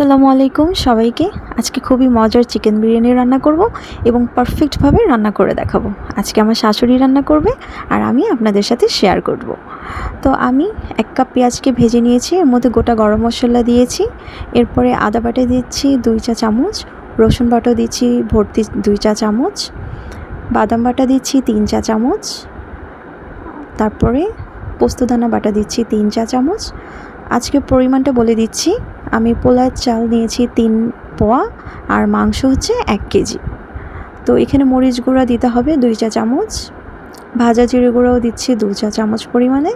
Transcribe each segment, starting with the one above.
আসসালামু আলাইকুম সবাইকে। আজকে খুবই মজার চিকেন বিরিয়ানি রান্না করব এবং পারফেক্টভাবে রান্না করে দেখাবো। আজকে আমার শাশুড়ি রান্না করবে আর আমি আপনাদের সাথে শেয়ার করব। তো আমি এক কাপ পেঁয়াজকে ভেজে নিয়েছি, এর মধ্যে গোটা গরম মশলা দিয়েছি, এরপরে আদা বাটা দিচ্ছি দুই চা চামচ, রসুন বাটা দিচ্ছি ভর্তি দুই চা চামচ, বাদাম বাটা দিচ্ছি তিন চা চামচ, তারপরে পোস্তদানা বাটা দিচ্ছি তিন চা চামচ। আজকে পরিমাণটা বলে দিচ্ছি আমি পোলার চাল নিয়েছি তিন পোয়া আর মাংস হচ্ছে এক কেজি। তো এখানে মরিচ গুঁড়া দিতে হবে দুই চা চামচ, ভাজা জিরে গুঁড়াও দিচ্ছি দু চা চামচ পরিমাণে।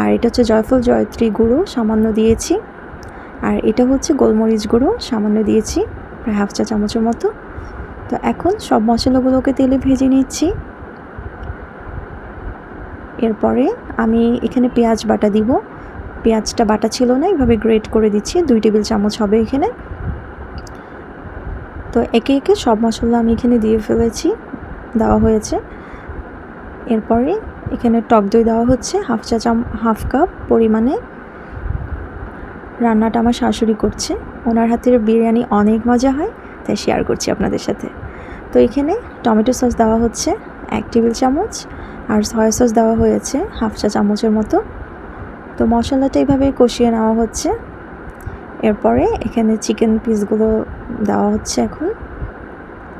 আর এটা হচ্ছে জয়ফল জয়ত্রী গুঁড়ো, সামান্য দিয়েছি। আর এটা হচ্ছে গোলমরিচ গুঁড়ো, সামান্য দিয়েছি, প্রায় হাফ চা চামচের মতো। তো এখন সব মশলাগুলোকে তেলে ভেজে নিচ্ছি। এরপরে আমি এখানে পেঁয়াজ বাটা দিব। পেঁয়াজটা বাটা ছিল না এইভাবে গ্রেট করে দিচ্ছি, দুই টেবিল চামচ হবে এখানে। তো একে একে সব মশলা আমি এখানে দিয়ে ফেলেছি, দেওয়া হয়েছে। এরপরে এখানে টক দই দেওয়া হচ্ছে, হাফ চা চাম, হাফ কাপ পরিমাণে। রান্নাটা আমার শাশুড়ি করছে, ওনার হাতের বিরিয়ানি অনেক মজা হয়, তাই শেয়ার করছি আপনাদের সাথে। তো এখানে টমেটো সস দেওয়া হচ্ছে, এক টেবিল চামচ, আর সয়া সস দেওয়া হয়েছে, হাফ চা চামচের মতো। তো মশলাটা এইভাবে কষিয়ে নেওয়া হচ্ছে। এরপরে এখানে চিকেন পিসগুলো দেওয়া হচ্ছে এখন।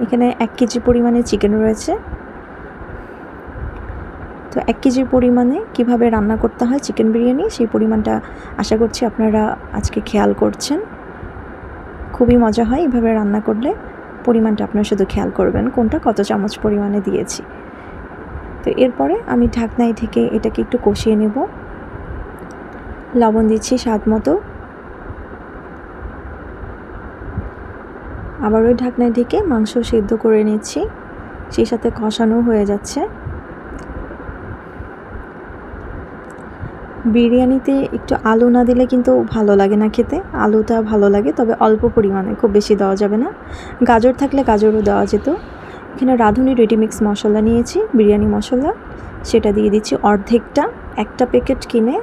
এখানে এক কেজি পরিমাণে চিকেন রয়েছে। তো এক কেজির পরিমাণে কীভাবে রান্না করতে হয় চিকেন বিরিয়ানি, সেই পরিমাণটা আশা করছি আপনারা আজকে খেয়াল করছেন। খুবই মজা হয় এভাবে রান্না করলে। পরিমাণটা আপনারা শুধু খেয়াল করবেন কোনটা কত চামচ পরিমাণে দিয়েছি। তো এরপরে আমি ঢাকনায় থেকে এটাকে একটু কষিয়ে নেব। লবণ দিচ্ছি স্বাদ মতো। আবার ওই ঢাকনায় ঢেকে মাংস সেদ্ধ করে নিচ্ছি। সেই সাথে কষানো হয়ে যাচ্ছে। বিরিয়ানিতে একটু আলু না দিলে কিন্তু ভালো লাগে না খেতে। আলুটা ভালো লাগে, তবে অল্প পরিমাণে, খুব বেশি দেওয়া যাবে না। গাজর থাকলে গাজরও দেওয়া যেত। এখানে রাঁধুনি রেডিমিক্স মশলা নিয়েছি, বিরিয়ানি মশলা। সেটা দিয়ে দিচ্ছি অর্ধেকটা। একটা প্যাকেট কিনে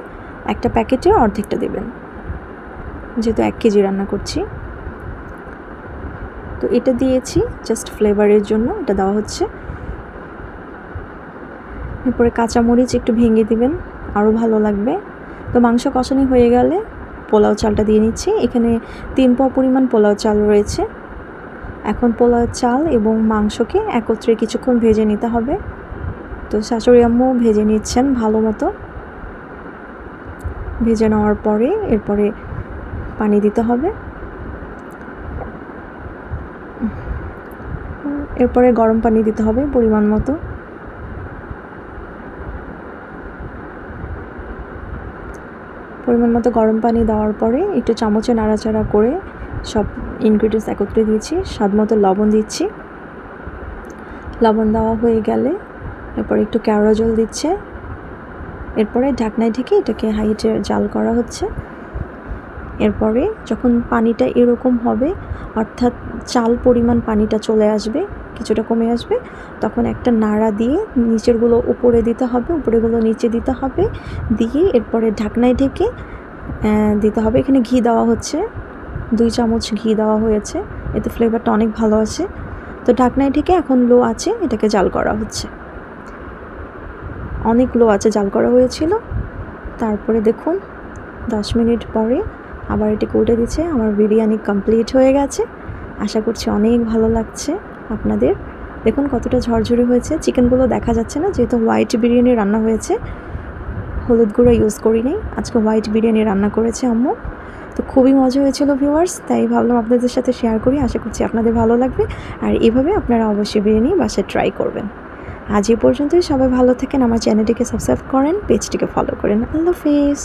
একটা প্যাকেটের অর্ধেকটা দেবেন। যেহেতু এক কেজি রান্না করছি। তো এটা দিয়েছি জাস্ট ফ্লেভারের জন্য, এটা দেওয়া হচ্ছে। এরপরে কাঁচামরিচ একটু ভেঙে দিবেন আরও ভালো লাগবে। তো মাংস কষানি হয়ে গেলে পোলাও চালটা দিয়ে নিচ্ছি। এখানে তিন পা পরিমাণ পোলাও চাল রয়েছে। এখন পোলাও চাল এবং মাংসকে একত্রে কিছুক্ষণ ভেজে নিতে হবে। তো শাশুড়ি আম্মু ভেজে নিচ্ছেন ভালো মতো। ভেজে নেওয়ার পরে এরপরে পানি দিতে হবে। এরপরে গরম পানি দিতে হবে পরিমাণ মতো। পরিমাণ মতো গরম পানি দেওয়ার পরে একটু চামচে নাড়াচাড়া করে সব ইনগ্রিডিয়েন্টস একত্রে দিয়েছি, স্বাদ মতো লবণ দিচ্ছি। লবণ দেওয়া হয়ে গেলে এরপর একটু কেওড়া জল দিচ্ছে। এরপরে ঢাকনায় ঢেকে এটাকে হাইটে জাল করা হচ্ছে। এরপরে যখন পানিটা এরকম হবে, অর্থাৎ চাল পরিমাণ পানিটা চলে আসবে, কিছুটা কমে আসবে, তখন একটা নাড়া দিয়ে নিচেরগুলো উপরে দিতে হবে, উপরেগুলো নিচে দিতে হবে, দিয়ে এরপরে ঢাকনায় ঢেকে দিতে হবে। এখানে ঘি দেওয়া হচ্ছে, দুই চামচ ঘি দেওয়া হয়েছে, এতে ফ্লেভারটা অনেক ভালো আছে। তো ঢাকনায় ঢেকে এখন লো আছে এটাকে জাল করা হচ্ছে। অনেক লো আছে, জাল করা হয়েছিল। তারপরে দেখুন, দশ মিনিট পরে আবার এটিকে উঠে দিচ্ছে। আমার বিরিয়ানি কমপ্লিট হয়ে গেছে। আশা করছি অনেক ভালো লাগছে আপনাদের। দেখুন কতটা ঝরঝরে হয়েছে। চিকেনগুলো দেখা যাচ্ছে না, যেহেতু হোয়াইট বিরিয়ানি রান্না হয়েছে। হলুদ গুঁড়ো ইউজ করিনি। আজকে হোয়াইট বিরিয়ানি রান্না করেছে আম্মু। তো খুবই মজা হয়েছিল ভিউয়ার্স তাই ভাবলাম আপনাদের সাথে শেয়ার করি। আশা করছি আপনাদের ভালো লাগবে। আর এভাবে আপনারা অবশ্যই বিরিয়ানি বাসায় ট্রাই করবেন। আজ এই পর্যন্তই। সবাই ভালো থাকেন, আমার চ্যানেলটিকে সাবস্ক্রাইব করেন পেজটিকে ফলো করেন। আল্লাহ হাফিজ।